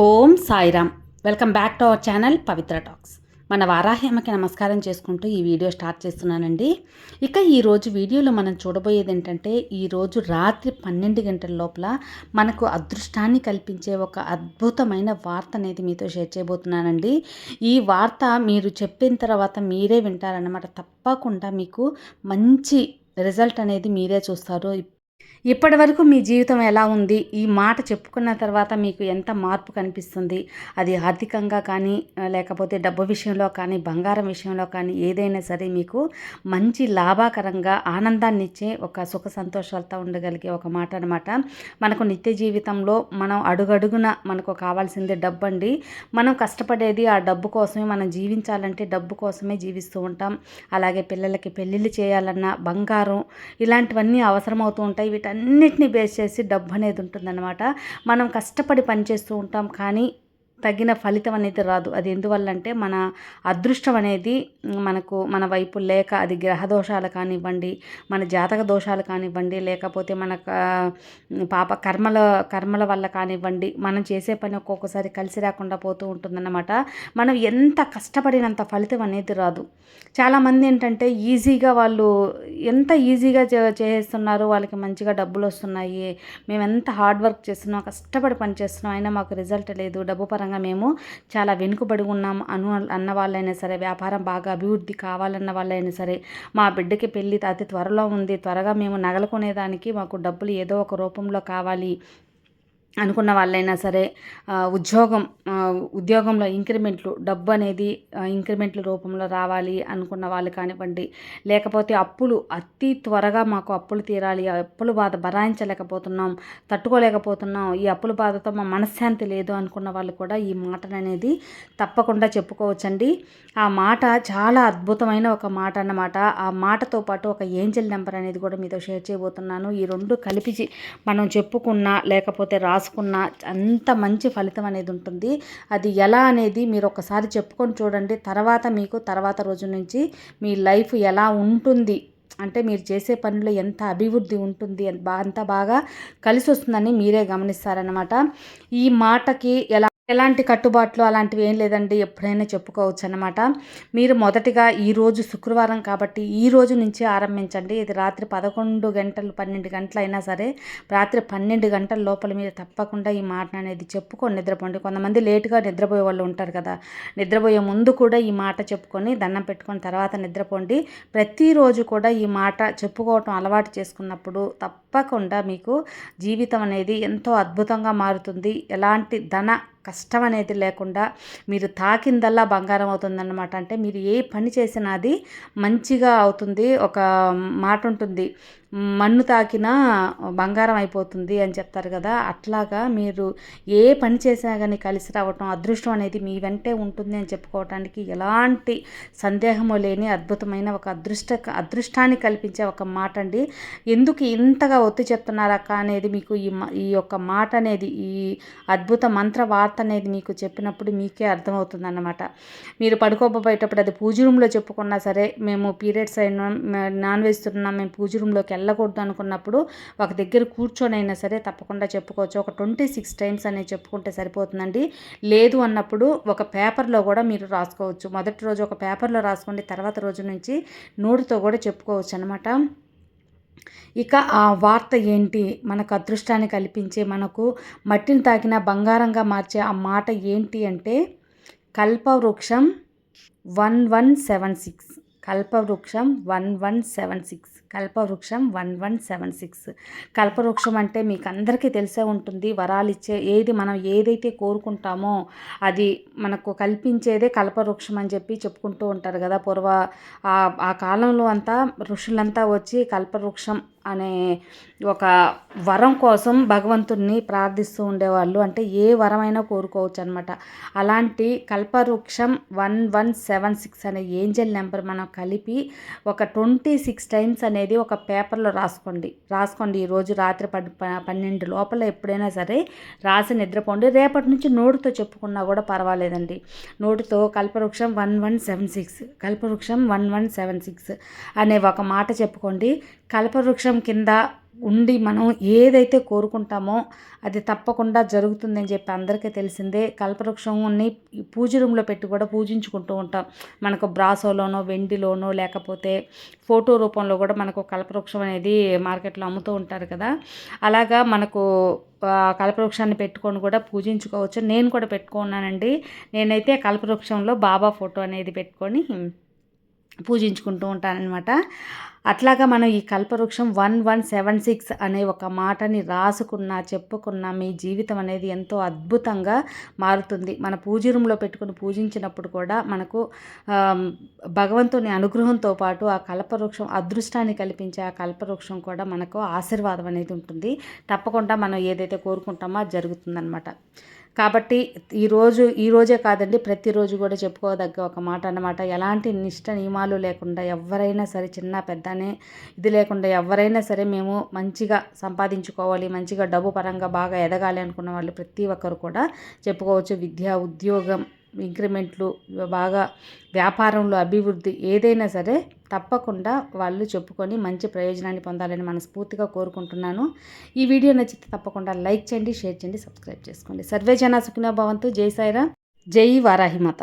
Om Sairam. Welcome back to our channel Pavitra talks. మన వారాహ్యమకి నమస్కారం చేసుకుంటూ ఈ వీడియో స్టార్ట్ చేస్తున్నానండి. ఇక ఈరోజు వీడియోలో మనం చూడబోయేది ఏంటంటే ఈరోజు రాత్రి పన్నెండు గంటల లోపల మనకు అదృష్టాన్ని కల్పించే ఒక అద్భుతమైన వార్త అనేది మీతో షేర్ చేయబోతున్నానండి. ఈ వార్త మీరు చెప్పిన తర్వాత మీరే వింటారన్నమాట. తప్పకుండా మీకు మంచి రిజల్ట్ అనేది మీరే చూస్తారు. ఇప్పటి వరకు మీ జీవితం ఎలా ఉంది? ఈ మాట చెప్పుకున్న తర్వాత మీకు ఎంత మార్పు కనిపిస్తుంది? అది ఆర్థికంగా కానీ లేకపోతే డబ్బు విషయంలో కానీ బంగారం విషయంలో కానీ ఏదైనా సరే మీకు మంచి లాభాకరంగా ఆనందాన్ని ఇచ్చే ఒక సుఖ సంతోషాలతో ఉండగలిగే ఒక మాట అనమాట మనకు నిత్య జీవితంలో మనం అడుగడుగున మనకు కావాల్సిందే డబ్బు అండి మనం కష్టపడేది ఆ డబ్బు కోసమే. మనం జీవించాలంటే డబ్బు కోసమే జీవిస్తూ ఉంటాం. అలాగే పిల్లలకి పెళ్ళిళ్ళు చేయాలన్నా బంగారం ఇలాంటివన్నీ అవసరమవుతూ ఉంటాయి. వీటన్నిటిని బేస్ చేసి డబ్బు అనేది ఉంటుందన్నమాట. మనం కష్టపడి పనిచేస్తూ ఉంటాం కానీ తగిన ఫలితం అనేది రాదు. అది ఎందువల్లంటే మన అదృష్టం అనేది మనకు మన వైపు లేక అది గ్రహ దోషాలు కానివ్వండి మన జాతక దోషాలు కానివ్వండి లేకపోతే మన పాప కర్మల కర్మల వల్ల కానివ్వండి మనం చేసే పని ఒక్కొక్కసారి కలిసి రాకుండా పోతూ ఉంటుందన్నమాట. మనం ఎంత కష్టపడినంత ఫలితం అనేది రాదు. చాలామంది ఏంటంటే ఈజీగా వాళ్ళు ఎంత ఈజీగా చేస్తున్నారు వాళ్ళకి మంచిగా డబ్బులు వస్తున్నాయి మేము ఎంత హార్డ్ వర్క్ చేస్తున్నాం కష్టపడి పని చేస్తున్నాం అయినా మాకు రిజల్ట్ లేదు డబ్బు పరంగా విధంగా మేము చాలా వెనుకబడి ఉన్నాం. అను అన్న వాళ్ళైనా సరే వ్యాపారం బాగా అభివృద్ధి కావాలన్న వాళ్ళైనా సరే మా బిడ్డకి పెళ్ళి అతి త్వరలో ఉంది. త్వరగా మేము నగలుకునేదానికి మాకు డబ్బులు ఏదో ఒక రూపంలో కావాలి. అనుకున్న వాళ్ళైనా సరే ఉద్యోగం ఉద్యోగంలో ఇంక్రిమెంట్లు డబ్బు అనేది ఇంక్రిమెంట్ల రూపంలో రావాలి అనుకున్న వాళ్ళు కానివ్వండి లేకపోతే అప్పులు అతి త్వరగా మాకు అప్పులు తీరాలి అప్పులు బాధ భరాయించలేకపోతున్నాం తట్టుకోలేకపోతున్నాం ఈ అప్పుల బాధతో మా మనశ్శాంతి లేదు అనుకున్న వాళ్ళు కూడా ఈ మాటను అనేది తప్పకుండా చెప్పుకోవచ్చండి. ఆ మాట చాలా అద్భుతమైన ఒక మాట అన్నమాట. ఆ మాటతో పాటు ఒక ఏంజల్ నెంబర్ అనేది కూడా మీతో షేర్ చేయబోతున్నాను. ఈ రెండు కలిపి మనం చెప్పుకున్నా లేకపోతే రాసు రాసుకున్న అంత మంచి ఫలితం అనేది ఉంటుంది. అది ఎలా అనేది మీరు ఒకసారి చెప్పుకొని చూడండి. తర్వాత మీకు తర్వాత రోజు నుంచి మీ లైఫ్ ఎలా ఉంటుంది? అంటే మీరు చేసే పనిలో ఎంత అభివృద్ధి ఉంటుంది? అంత బాగా కలిసి వస్తుందని మీరే గమనిస్తారనమాట ఈ మాటకి ఎలా ఎలాంటి కట్టుబాట్లు అలాంటివి ఏం లేదండి ఎప్పుడైనా చెప్పుకోవచ్చు అనమాట మీరు మొదటిగా ఈరోజు శుక్రవారం కాబట్టి ఈ రోజు నుంచి ఆరంభించండి. ఇది రాత్రి పదకొండు గంటలు పన్నెండు గంటలు అయినా సరే రాత్రి పన్నెండు గంటల లోపల మీరు తప్పకుండా ఈ మాట అనేది చెప్పుకొని నిద్రపోండి. కొంతమంది లేటుగా నిద్రపోయే వాళ్ళు ఉంటారు కదా నిద్రపోయే ముందు కూడా ఈ మాట చెప్పుకొని దండం పెట్టుకొని తర్వాత నిద్రపోండి. ప్రతిరోజు కూడా ఈ మాట చెప్పుకోవటం అలవాటు చేసుకున్నప్పుడు తప్పకుండా మీకు జీవితం అనేది ఎంతో అద్భుతంగా మారుతుంది. ఎలాంటి ధన కష్టం అనేది లేకుండా మీరు తాకిందల్లా బంగారం అవుతుందన్నమాట. అంటే మీరు ఏ పని చేసినా అది మంచిగా అవుతుంది. ఒక మాట ఉంటుంది. మన్ను తాకినా బంగారం అయిపోతుంది అని చెప్తారు కదా. అట్లాగా మీరు ఏ పని చేసినా కానీ కలిసి రావటం అదృష్టం అనేది మీ వెంటే ఉంటుంది అని చెప్పుకోవటానికి ఎలాంటి సందేహము లేని అద్భుతమైన ఒక అదృష్ట అదృష్టాన్ని కల్పించే ఒక మాట అండి. ఎందుకు ఇంతగా ఒత్తి చెప్తున్నారక్క అనేది మీకు ఈ ఈ యొక్క మాట అనేది ఈ అద్భుత మంత్ర వార్త అనేది మీకు చెప్పినప్పుడు మీకే అర్థమవుతుంది అన్నమాట మీరు పడుకోబోయేటప్పుడు అది పూజ రూమ్లో చెప్పుకున్నా సరే మేము పీరియడ్స్ అయినా నాన్ వెజ్ తిన్నాం మేము పూజ రూమ్లోకి వెళ్ళకూడదు అనుకున్నప్పుడు ఒక దగ్గర కూర్చొని అయినా సరే తప్పకుండా చెప్పుకోవచ్చు. ఒక ట్వంటీ సిక్స్ టైమ్స్ అనేది చెప్పుకుంటే సరిపోతుందండి. లేదు అన్నప్పుడు ఒక పేపర్లో కూడా మీరు రాసుకోవచ్చు. మొదటి రోజు ఒక పేపర్లో రాసుకోండి. తర్వాత రోజు నుంచి నోటితో కూడా చెప్పుకోవచ్చు అనమాట ఇక ఆ వార్త ఏంటి? మనకు అదృష్టాన్ని కల్పించే మనకు మట్టిని తాకిన బంగారంగా మార్చే ఆ మాట ఏంటి అంటే కల్పవృక్షం వన్ వన్ సెవెన్ సిక్స్. కల్పవృక్షం వన్ వన్ సెవెన్ సిక్స్. కల్పవృక్షం వన్ వన్ సెవెన్ సిక్స్. కల్పవృక్షం అంటే మీకు అందరికీ తెలిసే ఉంటుంది వరాలు ఇచ్చే ఏది మనం ఏదైతే కోరుకుంటామో అది మనకు కల్పించేదే కల్పవృక్షం అని చెప్పి చెప్పుకుంటూ ఉంటారు కదా. పూర్వ ఆ కాలంలో అంతా ఋషులంతా వచ్చి కల్పవృక్షం అనే ఒక వరం కోసం భగవంతుడిని ప్రార్థిస్తూ ఉండేవాళ్ళు. అంటే ఏ వరమైనా కోరుకోవచ్చు అనమాట అలాంటి కల్పవృక్షం వన్ వన్ సెవెన్ సిక్స్ అనే ఏంజల్ నెంబర్ మనం కలిపి ఒక ట్వంటీ సిక్స్ టైమ్స్ అనేది ఒక పేపర్లో రాసుకోండి. రాసుకోండి. ఈరోజు రాత్రి పది పన్నెండు లోపల ఎప్పుడైనా సరే రాసి నిద్రపోండి. రేపటి నుంచి నోటితో చెప్పుకున్నా కూడా పర్వాలేదండి. నోటితో కల్పవృక్షం వన్ వన్ సెవెన్ సిక్స్ కల్పవృక్షం వన్ వన్ సెవెన్ సిక్స్ అనే ఒక మాట చెప్పుకోండి. కల్పవృక్షం కింద ఉండి మనం ఏదైతే కోరుకుంటామో అది తప్పకుండా జరుగుతుందని చెప్పి అందరికీ తెలిసిందే. కల్పవృక్షంని పూజ రూమ్లో పెట్టి కూడా పూజించుకుంటూ ఉంటాం. మనకు బ్రాసోలోనో వెండిలోనో లేకపోతే ఫోటో రూపంలో కూడా మనకు కల్పవృక్షం అనేది మార్కెట్లో అమ్ముతూ ఉంటారు కదా. అలాగా మనకు కల్పవృక్షాన్ని పెట్టుకొని కూడా పూజించుకోవచ్చు. నేను కూడా పెట్టుకున్నానండి. నేనైతే కల్పవృక్షంలో బాబా ఫోటో అనేది పెట్టుకొని పూజించుకుంటూ ఉంటానన్నమాట. అట్లాగా మనం ఈ కల్పవృక్షం వన్ వన్ సెవెన్ సిక్స్ అనే ఒక మాటని రాసుకున్నా చెప్పుకున్నా మీ జీవితం అనేది ఎంతో అద్భుతంగా మారుతుంది. మన పూజ రూమ్లో పెట్టుకుని పూజించినప్పుడు కూడా మనకు భగవంతుని అనుగ్రహంతో పాటు ఆ కల్పవృక్షం అదృష్టాన్ని కల్పించే ఆ కల్పవృక్షం కూడా మనకు ఆశీర్వాదం అనేది ఉంటుంది. తప్పకుండా మనం ఏదైతే కోరుకుంటామో అది జరుగుతుందన్నమాట. కాబట్టి ఈరోజు ఈరోజే కాదండి ప్రతిరోజు కూడా చెప్పుకోదగ్గ ఒక మాట అన్నమాట. ఎలాంటి నిష్ట నియమాలు లేకుండా ఎవరైనా సరే చిన్న పెద్దనే ఇది లేకుండా ఎవరైనా సరే మేము మంచిగా సంపాదించుకోవాలి మంచిగా డబ్బు పరంగా బాగా ఎదగాలి అనుకున్న వాళ్ళు ప్రతి ఒక్కరు కూడా చెప్పుకోవచ్చు. విద్య ఉద్యోగం ఇంక్రిమెంట్లు బాగా వ్యాపారంలో అభివృద్ధి ఏదైనా సరే తప్పకుండా వాళ్ళు చెప్పుకొని మంచి ప్రయోజనాన్ని పొందాలని మనస్ఫూర్తిగా కోరుకుంటున్నాను. ఈ వీడియో నచ్చితే తప్పకుండా లైక్ చేయండి షేర్ చేయండి సబ్స్క్రైబ్ చేసుకోండి. సర్వే జన సుఖినో భవంతు. జై సాయిరా జై వారాహిమాత